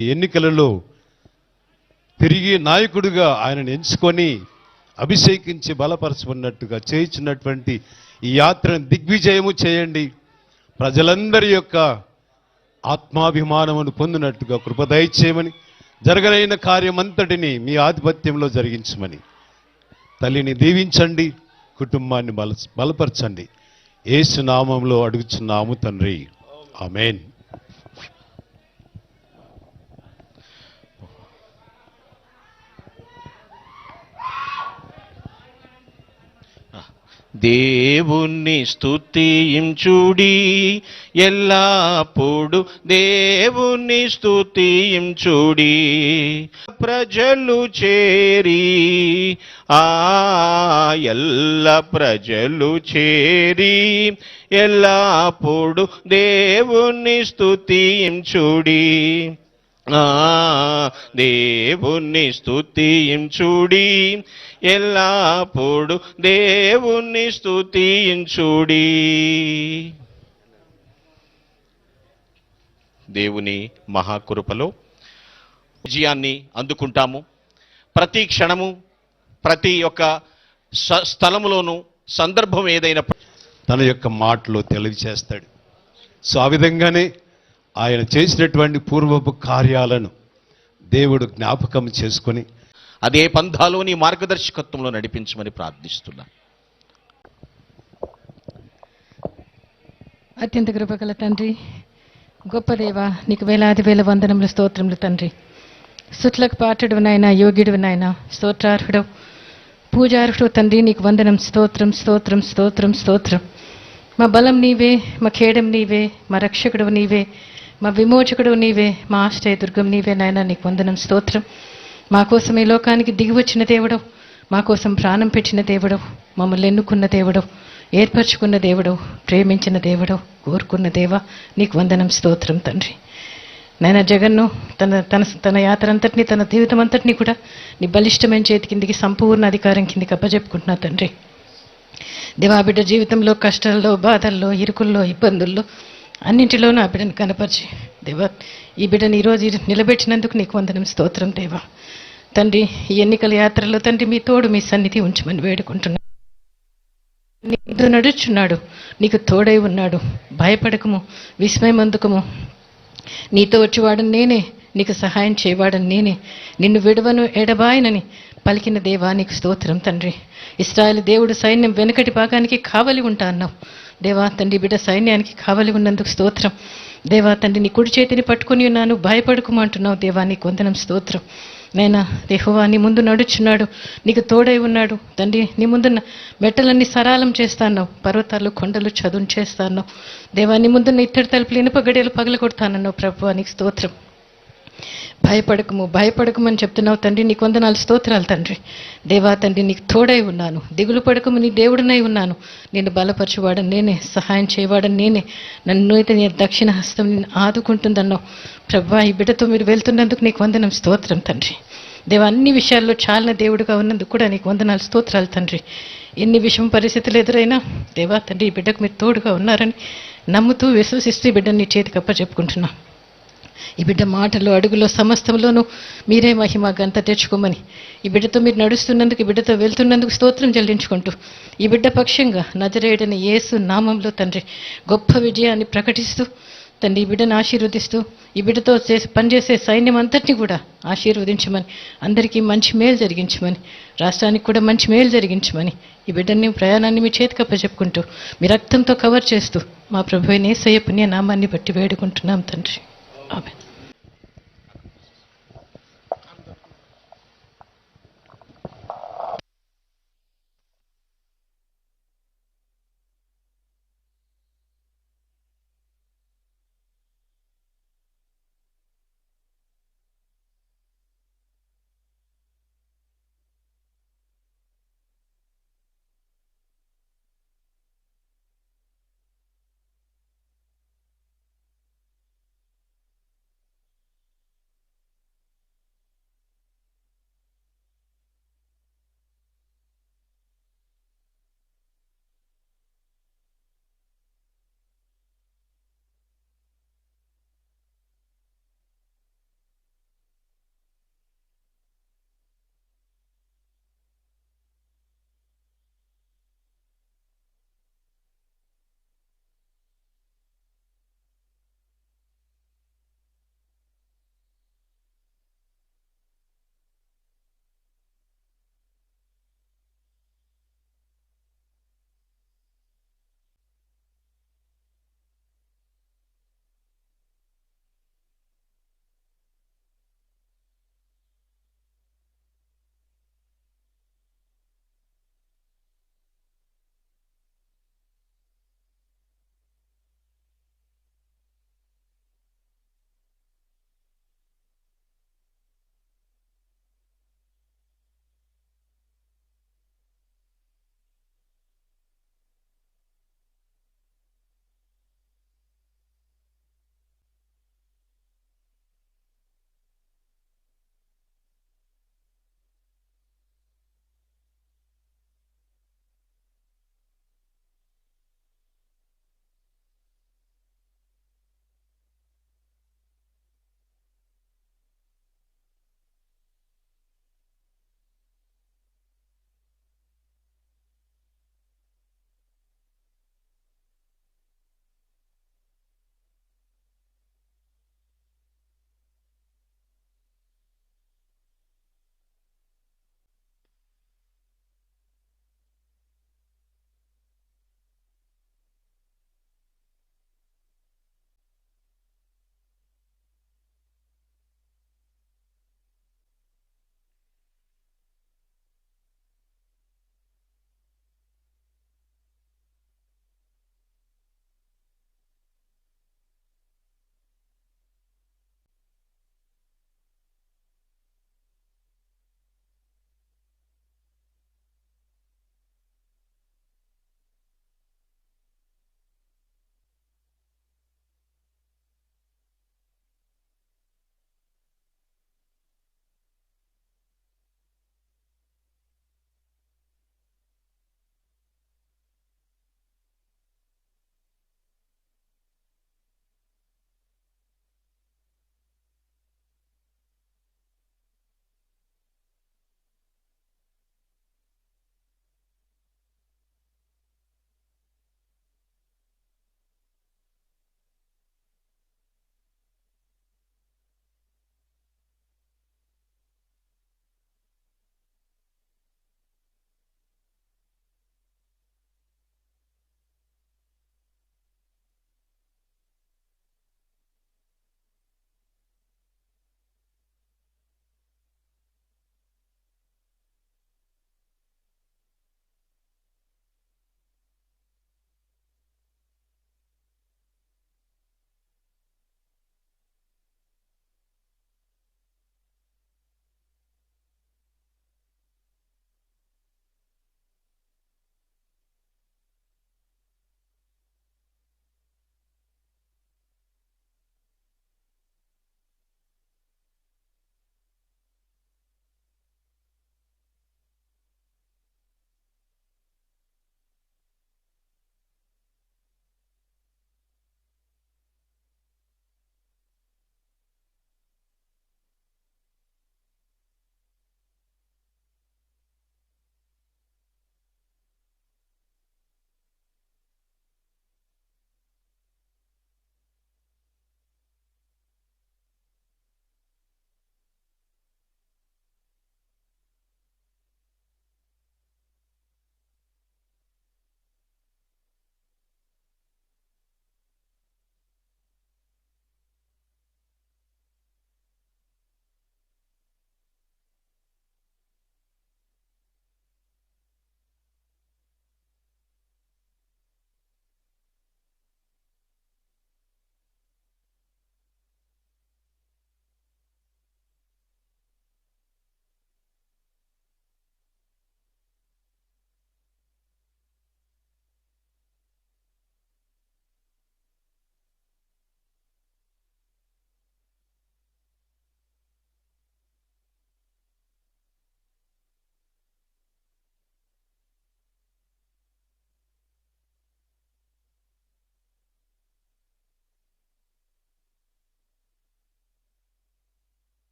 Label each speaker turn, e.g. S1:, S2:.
S1: ఎన్నికలలో తిరిగి నాయకుడిగా ఆయనను ఎంచుకొని అభిషేకించి బలపరచుకున్నట్టుగా చేయించినటువంటి ఈ యాత్రను దిగ్విజయము చేయండి. ప్రజలందరి యొక్క ఆత్మాభిమానమును పొందినట్టుగా కృప చేయమని జరగనైన కార్యమంతటిని మీ ఆధిపత్యంలో జరిగించమని తల్లిని దీవించండి కుటుంబాన్ని బల బలపరచండి. ఏసు నామంలో అడుగుచున్నాము తండ్రి. ఆమెన్.
S2: దేవుణ్ణి స్థుతించుడి ఎల్లప్పుడు దేవుణ్ణి స్థుతించుడి ప్రజలు చేరి ఆ ఎల్ల ప్రజలు చేరి ఎల్లప్పుడు దేవుణ్ణి స్థుతించుడి దేవుణ్ణి స్థుతించుడి ఎల్లప్పుడు దేవుణ్ణి స్థుతించుడి దేవుని మహాకృపలో విజయాన్ని అందుకుంటాము. ప్రతి క్షణము ప్రతి ఒక్క స- స్థలములోనూ సందర్భం ఏదైనా
S1: తన యొక్క మాటలో తెలియచేస్తాడు. సో ఆ విధంగానే ఆయన చేసినటువంటి పూర్వపు కార్యాలను దేవుడు జ్ఞాపకం చేసుకొని
S2: అదే పంథాలోని మార్గదర్శకత్వంలో నడిపించమని ప్రార్థిస్తున్నా.
S3: అత్యంత కృపగల తండ్రి గొప్ప దేవ నీకు వేలాది వేల వందనములు స్తోత్రములు తండ్రి. సుట్లకు పాటుడు నాయన యోగ్యుడు నాయన స్తోత్రార్హుడు పూజార్హుడు తండ్రి నీకు వందనం స్తోత్రం స్తోత్రం స్తోత్రం స్తోత్రం. మా బలం నీవే మా ఖేడం నీవే మా రక్షకుడు నీవే. మా విమోచకుడు నీవే మా ఆశ్రయ దుర్గం నీవే నాయన నీకు వందనం స్తోత్రం. మా కోసం ఈ లోకానికి దిగి వచ్చిన దేవుడు మా కోసం ప్రాణం పెట్టిన దేవుడవు మమ్మల్ని ఎన్నుకున్న దేవుడవు ఏర్పరచుకున్న దేవుడవు ప్రేమించిన దేవుడవు కోరుకున్న దేవ నీకు వందనం స్తోత్రం తండ్రి. నాయన జగన్ను తన తన తన యాత్ర అంతటిని తన జీవితం అంతటిని కూడా నీ బలిష్టమైన చేతి కిందికి సంపూర్ణ అధికారం కిందికి అప్పజెప్పుకుంటున్నా తండ్రి. దేవా బిడ్డ జీవితంలో కష్టాల్లో బాధల్లో ఇరుకుల్లో ఇబ్బందుల్లో అన్నింటిలోనూ ఆ బిడ్డను కనపరిచి దేవా ఈ బిడ్డను ఈరోజు నిలబెట్టినందుకు నీకు వందనం స్తోత్రం దేవా. తండ్రి ఈ ఎన్నికల యాత్రలో తండ్రి మీ తోడు మీ సన్నిధి ఉంచమని వేడుకుంటున్నాను. నీతో నడుచున్నాడు నీకు తోడై ఉన్నాడు. భయపడకము విస్మయమందుకము నీతో వచ్చేవాడని నేనే నీకు సహాయం చేయవాడని నేనే. నిన్ను విడవను ఎడబాయనని పలికిన దేవా నీకు స్తోత్రం తండ్రి. ఇస్రాయల్ దేవుడు సైన్యం వెనుకటి భాగానికి కావలి ఉంటా అన్నావు. దేవా తండ్రి బిడ్డ సైన్యానికి కావలి ఉన్నందుకు స్తోత్రం. దేవా తండ్రి నీ కుడి చేతిని పట్టుకుని ఉన్నాను భయపడుకోమంటున్నావు దేవా నీ కొందనం స్తోత్రం. నైనా దేహువా నీ ముందు నడుచున్నాడు నీకు తోడై ఉన్నాడు. తండ్రి నీ ముందున్న మెట్టలన్నీ సరాలం చేస్తాను పర్వతాలు కొండలు చదును చేస్తాను దేవా నీ ముందున్న ఇత్తడి తలుపులు ఇనుప గడియలు పగలగొడతానన్నావు ప్రభు నీకు స్తోత్రం. భయపడకము భయపడకమని చెప్తున్నావు తండ్రి నీకు వందనాలు స్తోత్రాలు తండ్రి. దేవా తండ్రి నీకు తోడై ఉన్నాను. దిగులు పడకము నీ దేవుడినై ఉన్నాను. నేను బలపరచువాడని నేనే సహాయం చేయవాడని నేనే. నన్ను అయితే నీ దక్షిణ హస్తం నేను ఆదుకుంటుందన్నావు. ప్రభా ఈ బిడ్డతో మీరు వెళ్తున్నందుకు నీకు వందనం స్తోత్రం తండ్రి. దేవ అన్ని విషయాల్లో చాలా దేవుడుగా ఉన్నందుకు కూడా నీకు వందనాలు స్తోత్రాలు తండ్రి. ఎన్ని విషమ పరిస్థితులు ఎదురైనా దేవా తండ్రి ఈ బిడ్డకు మీరు తోడుగా ఉన్నారని నమ్ముతూ విశ్వసిస్తూ ఈ బిడ్డని నీ చేతికి అప్ప ఈ బిడ్డ మాటలు అడుగులో సమస్తంలోనూ మీరే మహిమ గంత తెచ్చుకోమని. ఈ బిడ్డతో మీరు నడుస్తున్నందుకు ఈ బిడ్డతో వెళ్తున్నందుకు స్తోత్రం చెల్లించుకుంటూ ఈ బిడ్డ పక్షంగా నజరేయడని యేసు నామంలో తండ్రి గొప్ప విజయాన్ని ప్రకటిస్తూ తండ్రి ఈ బిడ్డను ఆశీర్వదిస్తూ ఈ బిడ్డతో చేసి పనిచేసే సైన్యం అంతటిని కూడా ఆశీర్వదించమని అందరికీ మంచి మేలు జరిగించమని రాష్ట్రానికి కూడా మంచి మేలు జరిగించమని ఈ బిడ్డని ప్రయాణాన్ని మీ చేతికప్ప అప్పచెప్పుకుంటూ మీ రక్తంతో కవర్ చేస్తూ మా ప్రభు నేసయ్య పుణ్య నామాన్ని బట్టి వేడుకుంటున్నాం తండ్రి. Amen.